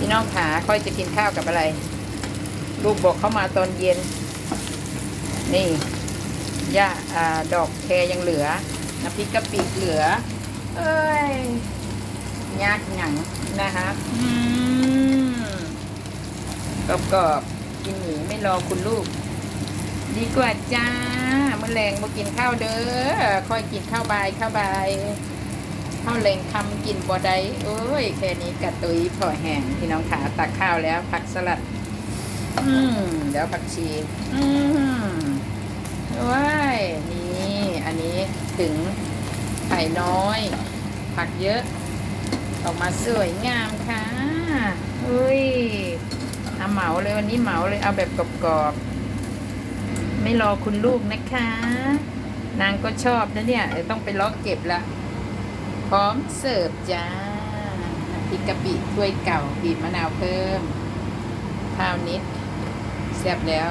พี่น้องขาค่อยจะกินข้าวกับอะไร ลูกบอกเข้ามาตอนเย็น นี่ย่าอาดอกแคยังเหลือ น้ำพริกกะปิเหลือ เอ้ยยากหนังนะคะอืมกรอบกินหนีไม่รอคุณลูก ดีกว่าจ้าเมื่อแรงมากินข้าวเด้อ ค่อยกินข้าวบายข้าวบาย ข้าวแรงคำกินบ่ได้เอ้ยแค่นี้กระตุยพอแห้งพี่น้องขาตักข้าวแล้วผักสลัด อืมเดี๋ยวผักชี อืมว้ายนี่อันนี้ถึงไข่น้อย ผักเยอะ ออกมาสวยงามค่ะอุ้ยเอาเหมาเลยวันนี้เหมาเลยเอาแบบกรอบๆไม่รอคุณลูกนะคะ นางก็ชอบนะเนี่ยต้องไปล็อกเก็บละ พร้อมเสิร์ฟจ้าน้ำพริกกะปิถ้วยเก่าบีบมะนาวเพิ่มข้าวนิดแซ่บแล้ว